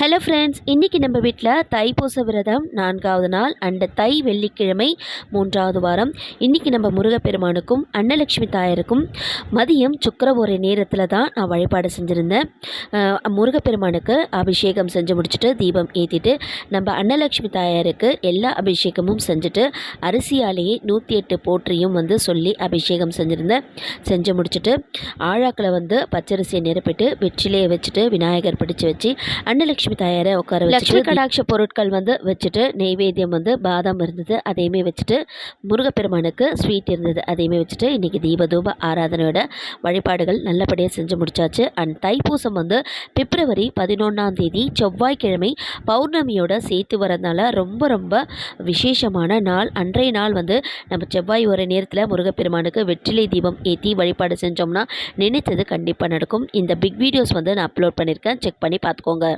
Hello friends இன்றைக்கி நம்ம வீட்டில் தைப்பூச விரதம் நான்காவது நாள் அண்ட் தை வெள்ளிக்கிழமை மூன்றாவது வாரம். இன்றைக்கி நம்ம முருகப்பெருமானுக்கும் அன்னலட்சுமி தாயருக்கும் மதியம் சுக்கரவோரை நேரத்தில் தான் நான் வழிபாடு செஞ்சுருந்தேன். முருகப்பெருமானுக்கு அபிஷேகம் செஞ்சு முடிச்சுட்டு தீபம் ஏற்றிட்டு நம்ம அன்னலட்சுமி தாயாருக்கு எல்லா அபிஷேகமும் செஞ்சுட்டு அரிசியாலேயே நூற்றி எட்டு போற்றியும் வந்து சொல்லி அபிஷேகம் செஞ்சுருந்தேன். செஞ்சு முடிச்சுட்டு ஆழாக்கில் வந்து பச்சரிசியை நிரப்பிட்டு வெற்றிலையை வச்சுட்டு விநாயகர் பிடிச்சு வச்சு அன்னலட்சுமி தாயாரை உட்கார வச்சு லட்சுமி கடாட்ச பொருட்கள் வந்து வச்சுட்டு நெய்வேத்தியம் வந்து பாதாம் இருந்தது. அதையுமே வச்சுட்டு முருகப்பெருமானுக்கு ஸ்வீட் இருந்தது. அதையுமே வச்சுட்டு இன்றைக்கி தீபதூப ஆராதனையோட வழிபாடுகள் நல்லபடியாக செஞ்சு முடிச்சாச்சு. அண்ட் தைப்பூசம் வந்து பிப்ரவரி பதினொன்றாம் தேதி செவ்வாய்க்கிழமை பௌர்ணமியோட சேர்த்து வரதுனால ரொம்ப ரொம்ப விசேஷமான நாள். அன்றைய நாள் வந்து நம்ம செவ்வாய் ஒரு நேரத்தில் முருகப்பெருமானுக்கு வெற்றிலை தீபம் ஏற்றி வழிபாடு செஞ்சோம்னா நினைத்தது கண்டிப்பாக நடக்கும். இந்த பிக் வீடியோஸ் வந்து நான் அப்லோட் பண்ணியிருக்கேன் செக் பண்ணி பார்த்துக்கோங்க.